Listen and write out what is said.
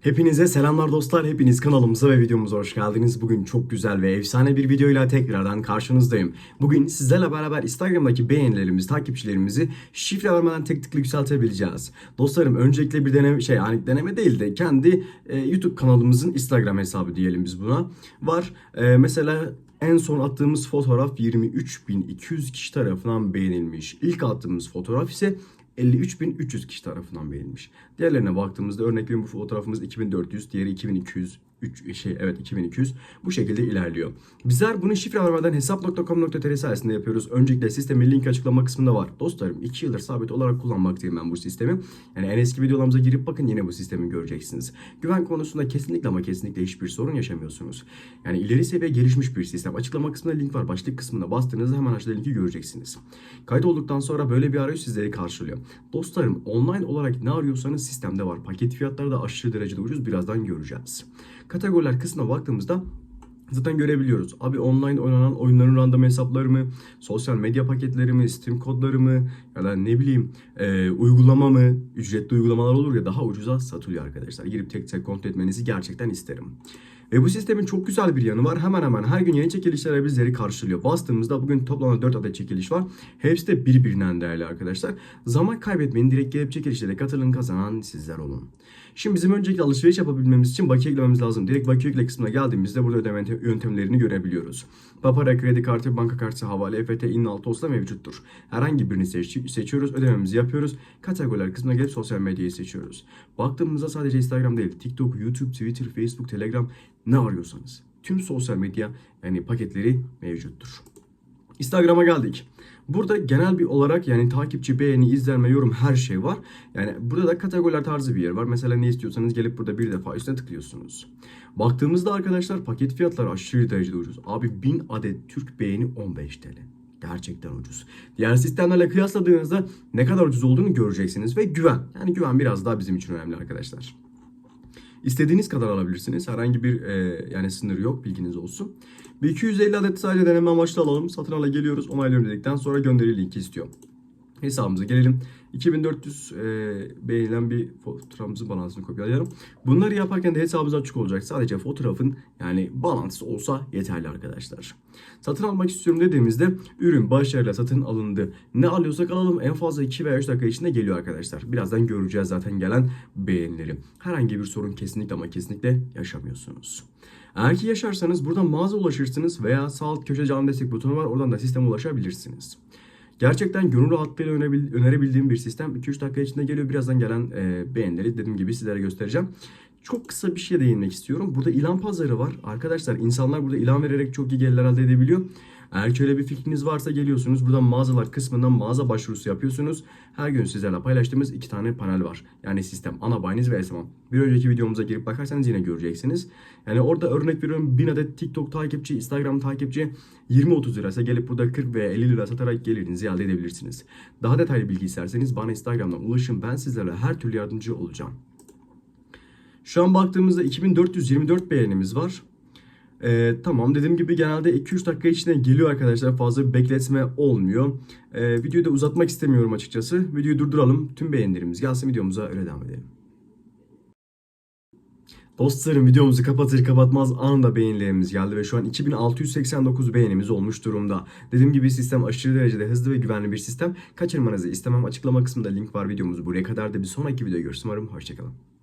Hepinize selamlar dostlar. Hepiniz kanalımıza ve videomuza hoş geldiniz. Bugün çok güzel ve efsane bir videoyla tekrardan karşınızdayım. Bugün sizlerle beraber Instagram'daki beğenilerimizi, takipçilerimizi şifre vermeden tek tıkla yükseltebileceğiz. Dostlarım öncelikle bir deneme şey yani deneme değil de kendi e, YouTube kanalımızın Instagram hesabı diyelim biz buna. Var. E, mesela en son attığımız fotoğraf 23.200 kişi tarafından beğenilmiş. İlk attığımız fotoğraf ise 53.300 kişi tarafından beğenilmiş. Diğerlerine baktığımızda örnek veriyorum bu fotoğrafımız 2400, diğeri 2200, 3 şey evet 2200 bu şekilde ilerliyor. Bizler bunu şifre vermeden hesap.com.tr sayesinde yapıyoruz. Öncelikle sistemin link açıklama kısmında var. Dostlarım 2 yıldır sabit olarak kullanmaktayım ben bu sistemi. Yani en eski videolarımıza girip bakın yine bu sistemi göreceksiniz. Güven konusunda kesinlikle ama kesinlikle hiçbir sorun yaşamıyorsunuz. Yani ileri seviye gelişmiş bir sistem. Açıklama kısmında link var. Başlık kısmına bastığınızda hemen aşağıda linki göreceksiniz. Kayıt olduktan sonra böyle bir arayüz sizleri karşılıyor. Dostlarım online olarak ne arıyorsanız sistemde var. Paket fiyatları da aşırı derecede ucuz. Birazdan göreceğiz. Kategoriler kısmına baktığımızda zaten görebiliyoruz. Abi online oynanan oyunların random hesapları mı, sosyal medya paketleri mi, Steam kodları mı ya da ne bileyim e, uygulama mı, ücretli uygulamalar olur ya daha ucuza satılıyor arkadaşlar. Girip tek tek kontrol etmenizi gerçekten isterim. Ve bu sistemin çok güzel bir yanı var. Hemen hemen her gün yeni çekilişler bizleri karşılıyor. Bastığımızda bugün toplamda 4 adet çekiliş var. Hepsi de birbirinden değerli arkadaşlar. Zaman kaybetmeyin. Direkt gelip çekilişlere katılın kazanan sizler olun. Şimdi bizim öncelikle alışveriş yapabilmemiz için bakiye eklememiz lazım. Direkt bakiye ekle kısmına geldiğimizde burada ödeme yöntemlerini görebiliyoruz. Papara, kredi kartı, banka kartı, havale, EFT, innal, tosta mevcuttur. Herhangi birini seç seçiyoruz, ödememizi yapıyoruz. Kategoriler kısmına gelip sosyal medyayı seçiyoruz. Baktığımızda sadece Instagram değil, TikTok, YouTube, Twitter, Facebook, Telegram ne arıyorsanız. Tüm sosyal medya yani paketleri mevcuttur. Instagram'a geldik. Burada genel bir olarak yani takipçi, beğeni, izlenme, yorum her şey var. Yani burada da kategoriler tarzı bir yer var. Mesela ne istiyorsanız gelip burada bir defa üstüne tıklıyorsunuz. Baktığımızda arkadaşlar paket fiyatları aşırı derecede ucuz. Abi 1000 adet Türk beğeni 15 TL. Gerçekten ucuz. Diğer sistemlerle kıyasladığınızda ne kadar ucuz olduğunu göreceksiniz ve güven. Yani güven biraz daha bizim için önemli arkadaşlar. İstediğiniz kadar alabilirsiniz. Herhangi bir e, yani sınır yok bilginiz olsun. Bir 250 adet sadece deneme amaçlı alalım. Satın ala geliyoruz. Onaylıyorum dedikten sonra gönderi linki istiyor. Hesabımıza gelelim. 2400 e, beğenilen bir fotoğrafımızın balansını kopyalayalım. Bunları yaparken de hesabımız açık olacak. Sadece fotoğrafın yani balansı olsa yeterli arkadaşlar. Satın almak istiyorum dediğimizde ürün başarıyla satın alındı. Ne alıyorsak alalım en fazla 2 veya 3 dakika içinde geliyor arkadaşlar. Birazdan göreceğiz zaten gelen beğenileri. Herhangi bir sorun kesinlikle ama kesinlikle yaşamıyorsunuz. Eğer ki yaşarsanız buradan mağaza ulaşırsınız veya sağ alt köşe canlı destek butonu var. Oradan da sisteme ulaşabilirsiniz. Gerçekten gönül rahatlığıyla önerebildiğim bir sistem. 2-3 dakika içinde geliyor. Birazdan gelen e, beğenileri dediğim gibi sizlere göstereceğim. Çok kısa bir şey değinmek istiyorum. Burada ilan pazarı var. Arkadaşlar insanlar burada ilan vererek çok iyi gelirler elde edebiliyor. Eğer ki öyle bir fikriniz varsa geliyorsunuz. Buradan mağazalar kısmından mağaza başvurusu yapıyorsunuz. Her gün sizlerle paylaştığımız iki tane panel var. Yani sistem, ana bayiniz ve esmam. Bir önceki videomuza girip bakarsanız yine göreceksiniz. Yani orada örnek veriyorum 1000 adet TikTok takipçi, Instagram takipçi 20-30 liraysa gelip burada 40 veya 50 lira satarak gelirinizi elde edebilirsiniz. Daha detaylı bilgi isterseniz bana Instagram'dan ulaşın. Ben sizlerle her türlü yardımcı olacağım. Şu an baktığımızda 2424 beğenimiz var. Ee, tamam dediğim gibi genelde 2-3 dakika içinde geliyor arkadaşlar. Fazla bir bekletme olmuyor. Ee, videoyu da uzatmak istemiyorum açıkçası. Videoyu durduralım. Tüm beğenilerimiz gelsin videomuza öyle devam edelim. Dostlarım videomuzu kapatır kapatmaz anında beğenilerimiz geldi ve şu an 2689 beğenimiz olmuş durumda. Dediğim gibi sistem aşırı derecede hızlı ve güvenli bir sistem. Kaçırmanızı istemem. Açıklama kısmında link var videomuzu buraya kadar da bir sonraki videoda görüşürüz. Umarım hoşçakalın.